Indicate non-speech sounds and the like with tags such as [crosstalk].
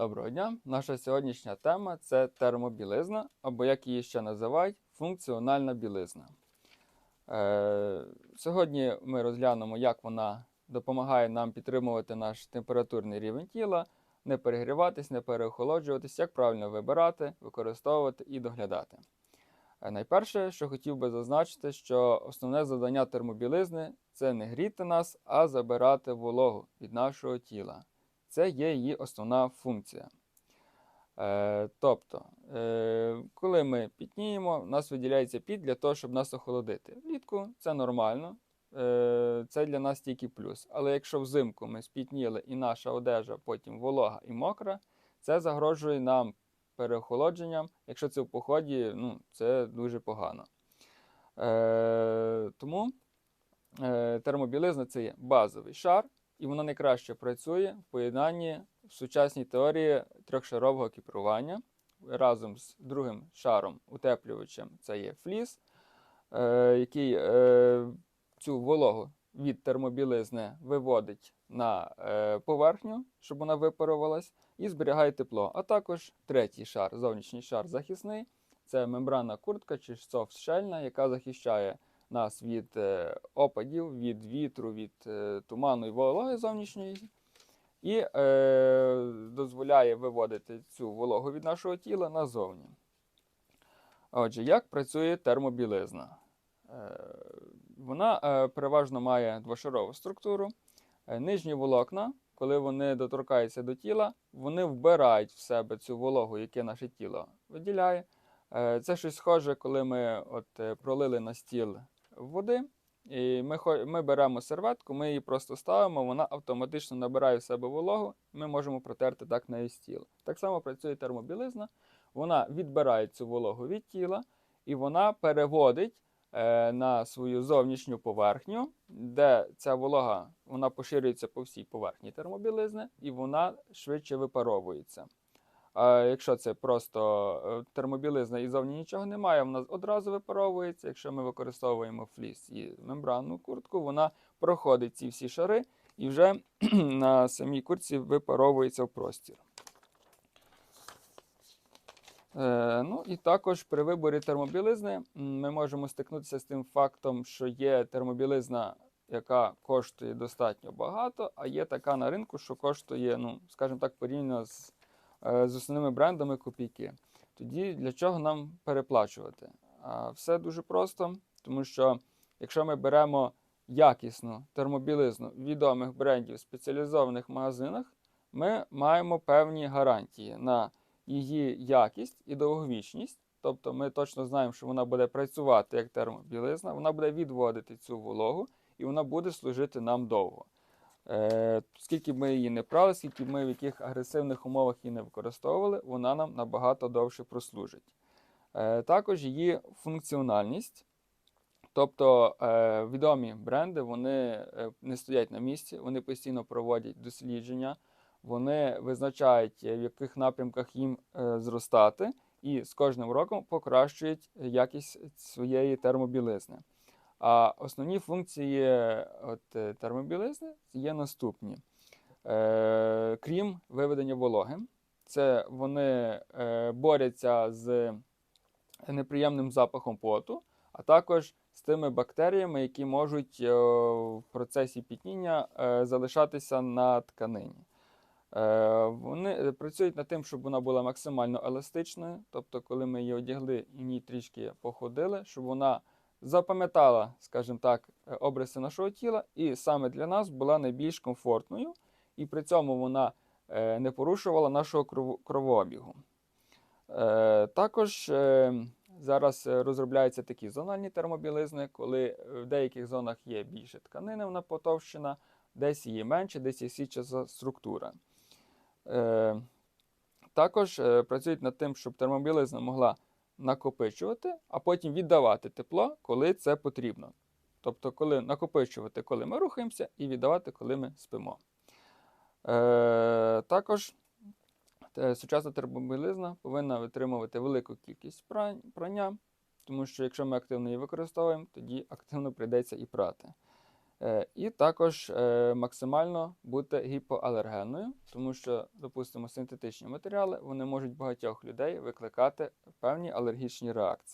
Доброго дня! Наша сьогоднішня тема це термобілизна, або як її ще називають, функціональна білизна. Е, сьогодні ми розглянемо, як вона допомагає нам підтримувати наш температурний рівень тіла, не перегріватись, не переохолоджуватись, як правильно вибирати, використовувати і доглядати. Е, найперше, що хотів би зазначити, що основне завдання термобілизни це не гріти нас, а забирати вологу від нашого тіла. Це є її основна функція. Е, тобто, е, коли ми пітніємо, у нас виділяється піт для того, щоб нас охолодити. Влітку це нормально, е, це для нас тільки плюс. Але якщо взимку ми спітніли і наша одежа потім волога і мокра, це загрожує нам переохолодженням. Якщо це в поході, ну, це дуже погано. Е, тому е, термобілизна це є базовий шар і воно найкраще працює в поєднанні в сучасній теорії трьохшарового екіпірування разом з другим шаром утеплювачем це є фліс, е, який е, цю вологу від термобілизни виводить на е, поверхню, щоб вона випарувалась, і зберігає тепло. А також третій шар, зовнішній шар захисний це мембранна куртка чи софт-щельна, яка захищає нас від е, опадів, від вітру, від е, туману і вологи зовнішньої, і е, дозволяє виводити цю вологу від нашого тіла назовні. Отже, як працює термобілизна? Е, вона е, переважно має двошарову структуру. Е, нижні волокна, коли вони доторкаються до тіла, вони вбирають в себе цю вологу, яке наше тіло виділяє. Е, Це щось схоже, коли ми от е, пролили на стіл води, і ми, ми беремо серветку, ми її просто ставимо, вона автоматично набирає в себе вологу, ми можемо протерти так на стіл. Так само працює термобілизна, вона відбирає цю вологу від тіла і вона переводить е, на свою зовнішню поверхню, де ця волога вона поширюється по всій поверхні термобілизни, і вона швидше випаровується. А якщо це просто е, термобілизна і зовні нічого немає, вона одразу випаровується. Якщо ми використовуємо фліс і мембранну куртку, вона проходить ці всі шари і вже [clears throat] на самій куртці випаровується в простір. Е, ну і також при виборі термобілизни ми можемо стикнутися з тим фактом, що є термобілизна, яка коштує достатньо багато, а є така на ринку, що коштує, ну, скажімо так, порівняно з з основними брендами копійки. Тоді для чого нам переплачувати? Все дуже просто, тому що якщо ми беремо якісну термобілизну відомих брендів в спеціалізованих магазинах, ми маємо певні гарантії на її якість і довговічність. Тобто ми точно знаємо, що вона буде працювати як термобілизна, вона буде відводити цю вологу і вона буде служити нам довго. Е, скільки б ми її не прали, скільки б ми в яких агресивних умовах її не використовували, вона нам набагато довше прослужить. Е, також її функціональність. Тобто е, відомі бренди вони не стоять на місці, вони постійно проводять дослідження, вони визначають, в яких напрямках їм зростати, і з кожним роком покращують якість своєї термобілизни. А основні функції от, е, термобілизни є наступні. Е, крім виведення вологи, це вони е, борються з неприємним запахом поту, а також з тими бактеріями, які можуть е, в процесі пітніння е, залишатися на тканині. Е, Вони працюють над тим, щоб вона була максимально еластичною, тобто, коли ми її одягли і в ній трішки походили, щоб вона запам'ятала, скажімо так, е, обриси нашого тіла, і саме для нас була найбільш комфортною, і при цьому вона е, не порушувала нашого кровообігу. Е, Також зараз розробляються такі зональні термобілизни, коли в деяких зонах є більше тканини, вона потовщена, десь її менше, десь є січаса структура. Також працюють над тим, щоб термобілизна могла накопичувати, а потім віддавати тепло, коли це потрібно. Тобто, коли накопичувати, коли ми рухаємося, і віддавати, коли ми спимо. Е, також е, сучасна термобілизна повинна витримувати велику кількість прання, тому що якщо ми активно її використовуємо, тоді активно прийдеться і прати. Е, І також е, максимально бути гіпоалергенною, тому що, допустимо, синтетичні матеріали вони можуть багатьох людей викликати певні алергічні реакції.